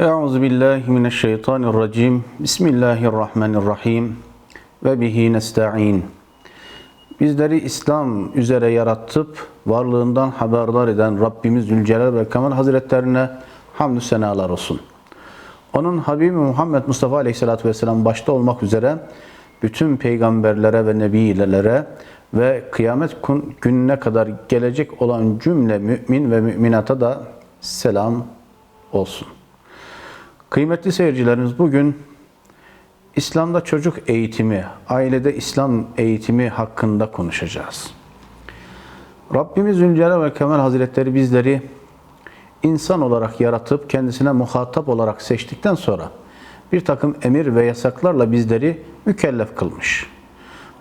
Euzu billahi mineşşeytanirracim. Bismillahirrahmanirrahim. Ve bihi nestaîn. Bizleri İslam üzere yaratıp varlığından haberdar eden Rabbimiz Zülcelal ve Kemal Hazretlerine hamdü senalar olsun. Onun Habibi Muhammed Mustafa Aleyhisselatü Vesselam başta olmak üzere bütün peygamberlere ve nebilere ve kıyamet gününe kadar gelecek olan cümle mümin ve müminata da selam olsun. Kıymetli seyircilerimiz bugün İslam'da çocuk eğitimi, ailede İslam eğitimi hakkında konuşacağız. Rabbimiz Zülcelal ve Kemal Hazretleri bizleri insan olarak yaratıp kendisine muhatap olarak seçtikten sonra bir takım emir ve yasaklarla bizleri mükellef kılmış.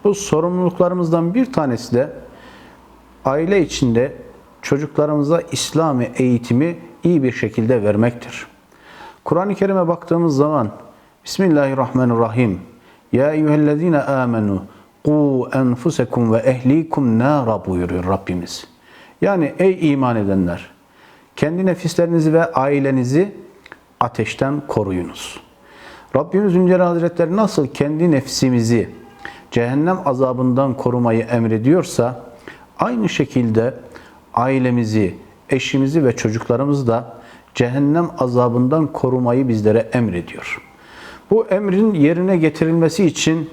Bu sorumluluklarımızdan bir tanesi de aile içinde çocuklarımıza İslami eğitimi iyi bir şekilde vermektir. Kur'an-ı Kerim'e baktığımız zaman Bismillahirrahmanirrahim. Ya eyyühellezine amenu qu enfusekum ve ehlikum nara buyuruyor Rabbimiz. Yani ey iman edenler kendi nefislerinizi ve ailenizi ateşten koruyunuz. Rabbimiz Zülcelal Hazretleri nasıl kendi nefsimizi cehennem azabından korumayı emrediyorsa aynı şekilde ailemizi, eşimizi ve çocuklarımızı da cehennem azabından korumayı bizlere emrediyor. Bu emrin yerine getirilmesi için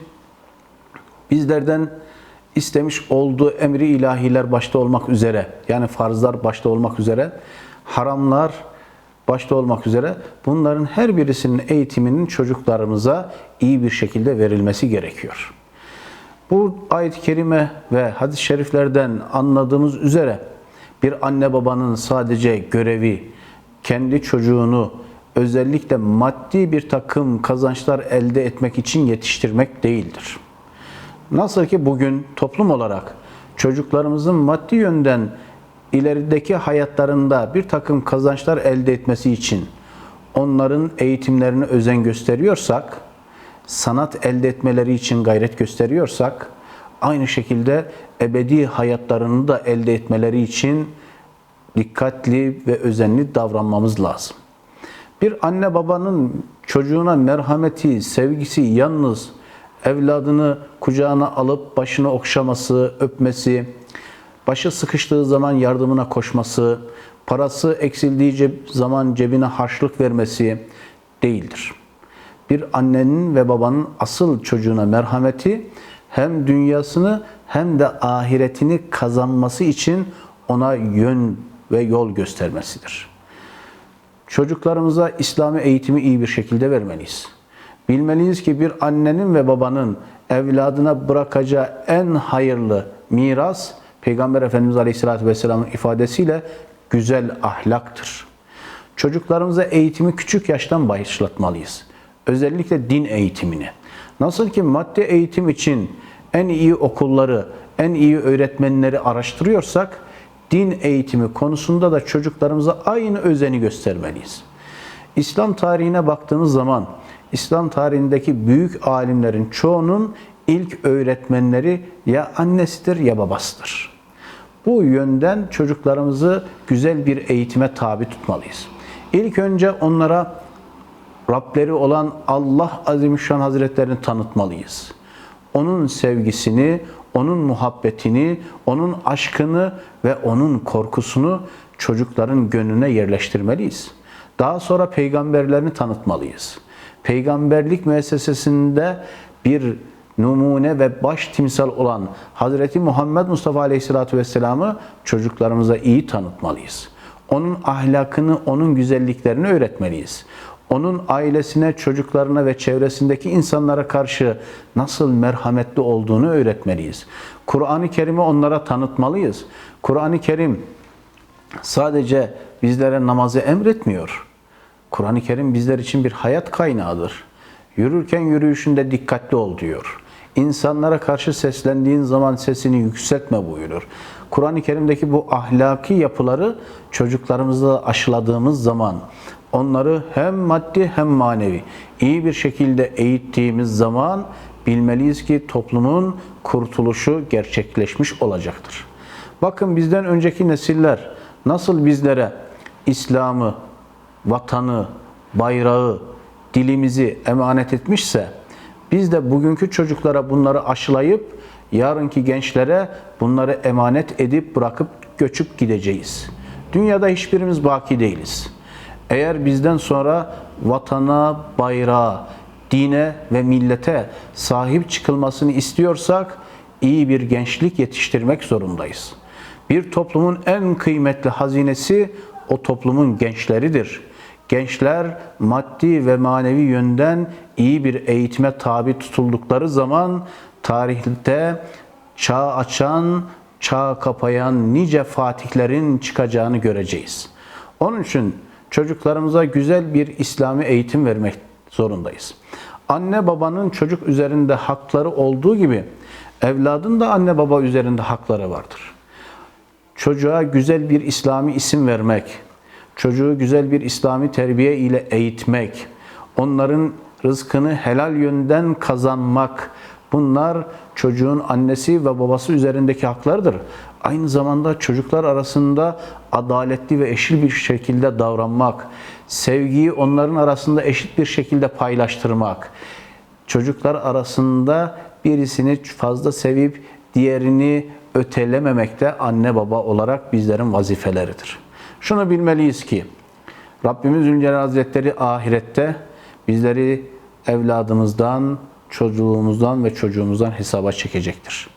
bizlerden istemiş olduğu emri ilahiler başta olmak üzere, yani farzlar başta olmak üzere, haramlar başta olmak üzere bunların her birisinin eğitiminin çocuklarımıza iyi bir şekilde verilmesi gerekiyor. Bu ayet-i kerime ve hadis-i şeriflerden anladığımız üzere bir anne babanın sadece görevi kendi çocuğunu özellikle maddi bir takım kazançlar elde etmek için yetiştirmek değildir. Nasıl ki bugün toplum olarak çocuklarımızın maddi yönden ilerideki hayatlarında bir takım kazançlar elde etmesi için onların eğitimlerine özen gösteriyorsak, sanat elde etmeleri için gayret gösteriyorsak, aynı şekilde ebedi hayatlarını da elde etmeleri için dikkatli ve özenli davranmamız lazım. Bir anne babanın çocuğuna merhameti, sevgisi yalnız evladını kucağına alıp başını okşaması, öpmesi, başı sıkıştığı zaman yardımına koşması, parası eksildiği zaman cebine harçlık vermesi değildir. Bir annenin ve babanın asıl çocuğuna merhameti hem dünyasını hem de ahiretini kazanması için ona yön ve yol göstermesidir. Çocuklarımıza İslami eğitimi iyi bir şekilde vermeliyiz. Bilmeliyiz ki bir annenin ve babanın evladına bırakacağı en hayırlı miras Peygamber Efendimiz Aleyhisselatü Vesselam'ın ifadesiyle güzel ahlaktır. Çocuklarımıza eğitimi küçük yaştan başlatmalıyız. Özellikle din eğitimini. Nasıl ki maddi eğitim için en iyi okulları, en iyi öğretmenleri araştırıyorsak, din eğitimi konusunda da çocuklarımıza aynı özeni göstermeliyiz. İslam tarihine baktığımız zaman İslam tarihindeki büyük alimlerin çoğunun ilk öğretmenleri ya annesidir ya babasıdır. Bu yönden çocuklarımızı güzel bir eğitime tabi tutmalıyız. İlk önce onlara Rableri olan Allah Azimüşşan Hazretlerini tanıtmalıyız. Onun sevgisini, onun muhabbetini, onun aşkını ve onun korkusunu çocukların gönlüne yerleştirmeliyiz. Daha sonra peygamberlerini tanıtmalıyız. Peygamberlik müessesesinde bir numune ve baş timsal olan Hazreti Muhammed Mustafa Aleyhisselatü Vesselam'ı çocuklarımıza iyi tanıtmalıyız. Onun ahlakını, onun güzelliklerini öğretmeliyiz onun ailesine, çocuklarına ve çevresindeki insanlara karşı nasıl merhametli olduğunu öğretmeliyiz. Kur'an-ı Kerim'i onlara tanıtmalıyız. Kur'an-ı Kerim sadece bizlere namazı emretmiyor. Kur'an-ı Kerim bizler için bir hayat kaynağıdır. Yürürken yürüyüşünde dikkatli ol diyor. İnsanlara karşı seslendiğin zaman sesini yükseltme buyurur. Kur'an-ı Kerim'deki bu ahlaki yapıları çocuklarımızda aşıladığımız zaman onları hem maddi hem manevi iyi bir şekilde eğittiğimiz zaman bilmeliyiz ki toplumun kurtuluşu gerçekleşmiş olacaktır. Bakın bizden önceki nesiller nasıl bizlere İslam'ı, vatanı, bayrağı, dilimizi emanet etmişse biz de bugünkü çocuklara bunları aşılayıp yarınki gençlere bunları emanet edip bırakıp göçüp gideceğiz. Dünyada hiçbirimiz baki değiliz. Eğer bizden sonra vatana, bayrağa, dine ve millete sahip çıkılmasını istiyorsak iyi bir gençlik yetiştirmek zorundayız. Bir toplumun en kıymetli hazinesi o toplumun gençleridir. Gençler maddi ve manevi yönden iyi bir eğitime tabi tutuldukları zaman tarihte çağ açan, çağ kapayan nice fatihlerin çıkacağını göreceğiz. Onun için çocuklarımıza güzel bir İslami eğitim vermek zorundayız. Anne babanın çocuk üzerinde hakları olduğu gibi evladın da anne baba üzerinde hakları vardır. Çocuğa güzel bir İslami isim vermek, çocuğu güzel bir İslami terbiye ile eğitmek, onların rızkını helal yönden kazanmak, bunlar çocuğun annesi ve babası üzerindeki haklardır. Aynı zamanda çocuklar arasında adaletli ve eşit bir şekilde davranmak, sevgiyi onların arasında eşit bir şekilde paylaştırmak, çocuklar arasında birisini fazla sevip diğerini ötelememek de anne baba olarak bizlerin vazifeleridir. Şunu bilmeliyiz ki Rabbimiz Zülcelal Hazretleri ahirette bizleri evladımızdan, çocuğumuzdan ve çocuğumuzdan hesaba çekecektir.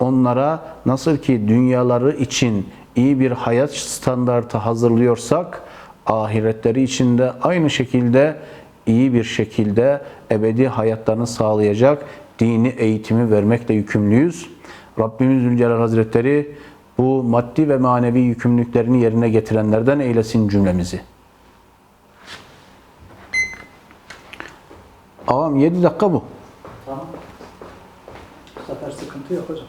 Onlara nasıl ki dünyaları için iyi bir hayat standartı hazırlıyorsak ahiretleri için de aynı şekilde iyi bir şekilde ebedi hayatlarını sağlayacak dini eğitimi vermekle yükümlüyüz. Rabbimiz Zülcelal Hazretleri bu maddi ve manevi yükümlülüklerini yerine getirenlerden eylesin cümlemizi. Ağam 7 dakika bu. Tamam. Bu sefer sıkıntı yok hocam.